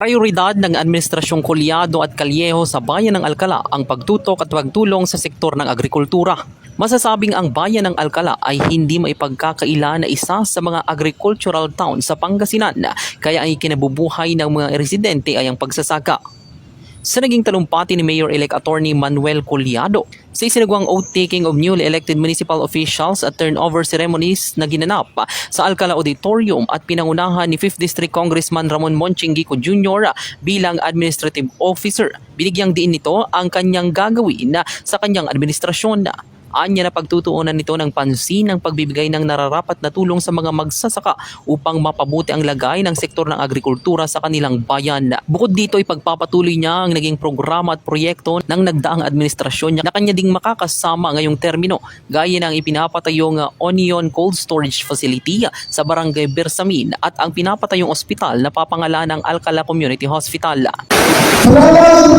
Prioridad ng Administrasyong Kolyado at Kalyeho sa bayan ng Alcala ang pagtutok at pagtulong sa sektor ng agrikultura. Masasabing ang bayan ng Alcala ay hindi maipagkakaila na isa sa mga agricultural town sa Pangasinan kaya ang ikinabubuhay ng mga residente ay ang pagsasaka. Sa naging talumpati ni Mayor-elect Attorney Manuel Colyado sa isinagawang oath-taking of newly elected municipal officials at turnover ceremonies na ginanap sa Alcala Auditorium at pinangunahan ni 5th District Congressman Ramon Monchingico Jr. bilang administrative officer. Binigyang diin nito ang kanyang gagawin sa kanyang administrasyon. Anya na pagtutuunan nito ng pansin ng pagbibigay ng nararapat na tulong sa mga magsasaka upang mapabuti ang lagay ng sektor ng agrikultura sa kanilang bayan. Bukod dito ay pagpapatuloy niya ang naging programa at proyekto ng nagdaang administrasyon niya na kanya ding makakasama ngayong termino gaya ng ipinapatayong uh, Onion Cold Storage Facility sa Barangay Bersamin at ang pinapatayong ospital na papangalan ng Alcala Community Hospital. Salamat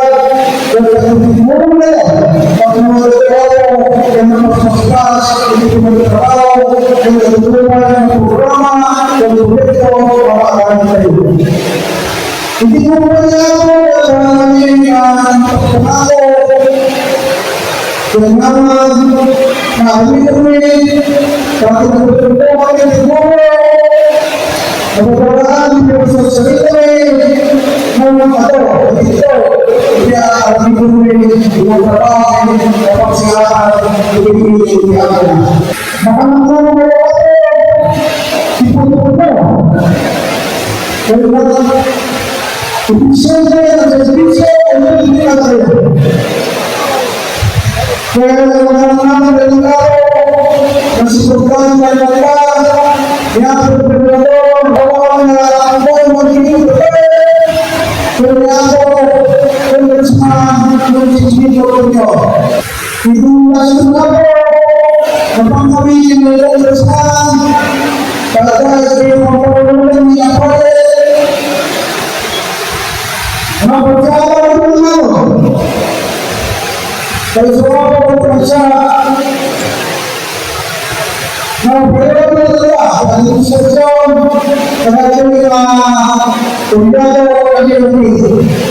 hindi ng ko po na sa aming pagkakao kung naman namin kami pag tutulungan kami siguro Kemudian di proses ini mau atau itu dia akan Yang Terima kasih Itu kenapa Kapag kami nilalaskan Pada sa pagkakulang niya pa Mga pagkakulang mo Kaya sa mga pagkakulang Nah, beliau adalah dari sosial sebagai pembicara bagi ini. Ada yang ini yang memperoleh berkumpulnya dan mengatai dan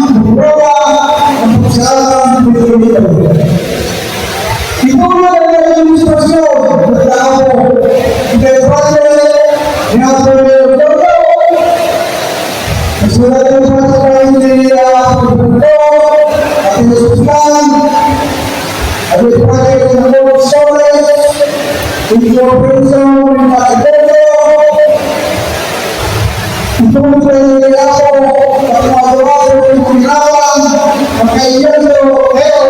dari programa di tahun. Yang programa lain, nah khususnya Incorporación Ito mo sa iyo ako, pagmagawa ko yung kinawan, magkaiyan ko, pero,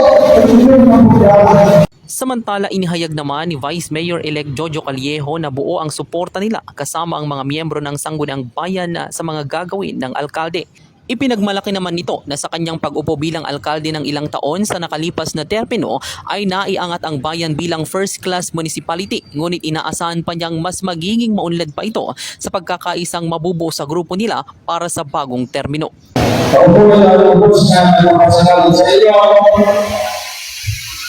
ito yung mga Samantala inihayag naman ni Vice Mayor-elect Jojo Callejo na buo ang suporta nila kasama ang mga miyembro ng Sangguniang Bayan sa mga gagawin ng alkalde. Ipinagmalaki naman nito na sa kanyang pag-upo bilang alkalde ng ilang taon sa nakalipas na termino ay naiangat ang bayan bilang first-class municipality ngunit inaasahan pa niyang mas magiging maunlad pa ito sa pagkakaisang mabubuo sa grupo nila para sa bagong termino. Paupo na lubos na napasalamat sa iyo.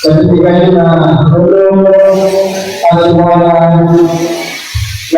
Sa bibigay na.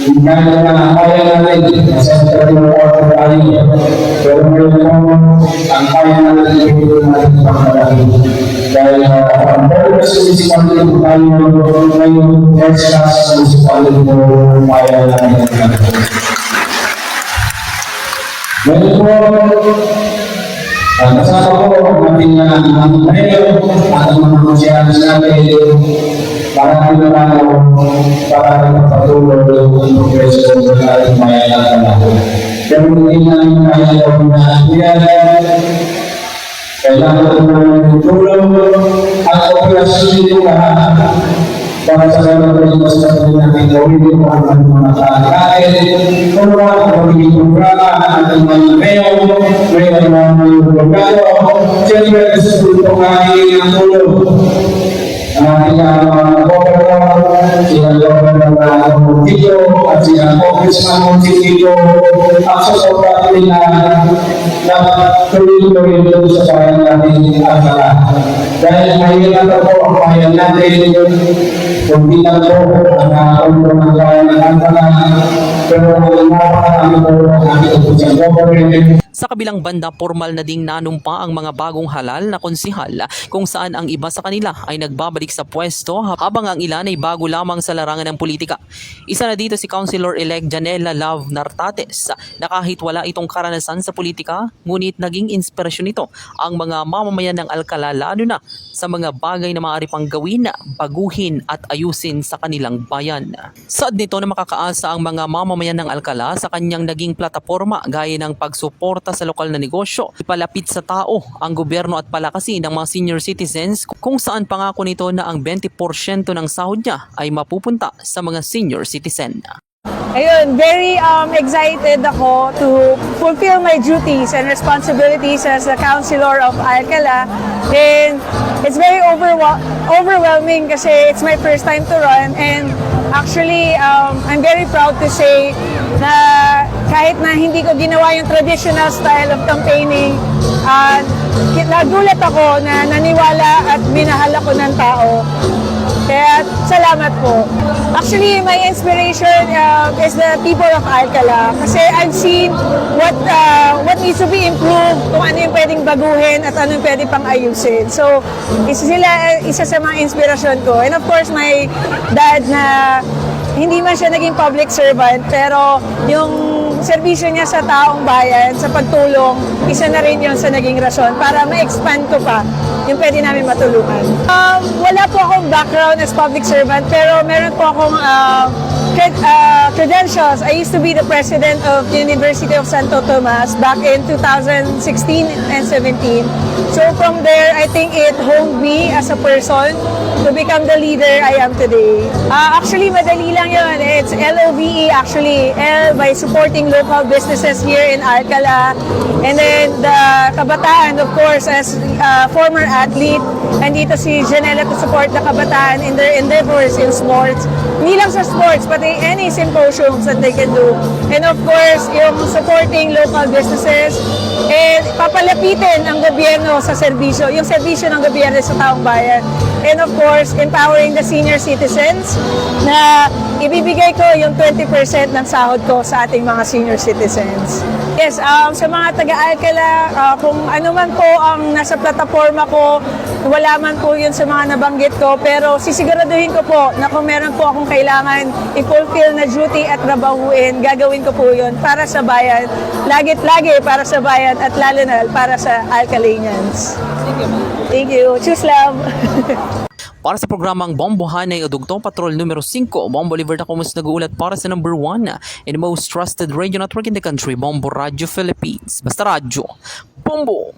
pagpapatuloy natin ang ating servisyo para sa mga kababayan natin. Hindi na kaya natin sa sarili ng order tayo. Pero ngayon po, ang kaya natin ibigay natin sa pagkakalaki. Dahil ang ko mga mga para pinalaw para magpatuloy ang progreso ng ating mayayaman natin. Pero hindi namin kaya ito na iyan. Kailangan ko ng tulong at operasyon nito lahat para sa mga mas natin natin gawin ito ang ating mga kakain, kung ano ang magiging programa ang ating mga mayor, may mga mga programa, siyempre sa tulong ay ang tulong ang ating mga governor, sila governor na Montito, at sila congressman Montito, ang susuporta nila na tuloy-tuloy doon sa bayan natin ang lahat. Dahil mahirap na po ang bayan natin, kundi lang ang nakakulong ng bayan ng Sa kabilang banda, formal na ding nanumpa ang mga bagong halal na konsihal kung saan ang iba sa kanila ay nagbabalik sa pwesto habang ang ilan ay bago lamang sa larangan ng politika. Isa na dito si Councilor-elect Janela Love Nartates na kahit wala itong karanasan sa politika, ngunit naging inspirasyon nito ang mga mamamayan ng Alcala lalo na sa mga bagay na maaari pang gawin, baguhin at ayusin sa kanilang bayan. Saad nito na makakaasa ang mga mamamayan ng Alcala sa kanyang naging plataforma gaya ng pagsuporta sa lokal na negosyo, ipalapit sa tao ang gobyerno at palakasin ng mga senior citizens kung saan pangako nito na ang 20% ng sahod niya ay mapupunta sa mga senior citizen. Ayun, very um, excited ako to fulfill my duties and responsibilities as a councilor of Alcala. And it's very overwhel- overwhelming kasi it's my first time to run. And actually, um, I'm very proud to say na kahit na hindi ko ginawa yung traditional style of campaigning, uh, nagulat ako na naniwala at minahal ako ng tao. Kaya salamat po. Actually, my inspiration uh, is the people of Alcala kasi I've seen what uh, what needs to be improved, kung ano yung pwedeng baguhin at ano yung pwedeng pang ayusin. So, isa sila isa sa mga inspirasyon ko. And of course, my dad na hindi man siya naging public servant pero yung serbisyo niya sa taong bayan, sa pagtulong, isa na rin yun sa naging rason para ma-expand ko pa yung pwede namin matulungan. Um, wala po akong background as public servant, pero meron po akong uh, cred- uh, credentials. I used to be the president of the University of Santo Tomas back in 2016 and 17. So from there, I think it honed me as a person to become the leader I am today. Uh, actually, madali lang yun. It's LOVE actually. L by supporting local businesses here in Alcala. And then the kabataan, of course, as uh, former athlete. Andito si Janela to support the kabataan in their endeavors in sports. Hindi lang sa sports, but in any symposiums that they can do. And of course, yung supporting local businesses and papalapitin ang gobyerno sa serbisyo, yung serbisyo ng gobyerno sa taong bayan. And of course, empowering the senior citizens na ibibigay ko yung 20% ng sahod ko sa ating mga senior citizens. Yes, um, sa mga taga-Alcala, uh, kung ano man po ang nasa plataforma ko, wala man po yun sa mga nabanggit ko, pero sisiguraduhin ko po na kung meron po akong kailangan i-fulfill na duty at trabahuin, gagawin ko po yun para sa bayan, lagit lagi para sa bayan at lalo na para sa Alcalanians. Thank you. Choose love. Para sa programang Bombohan ay Udugtong Patrol numero 5, Bombo Oliver na kumus nag-uulat para sa number 1 in the most trusted radio network in the country, Bombo Radio Philippines. Basta radyo, Bombo!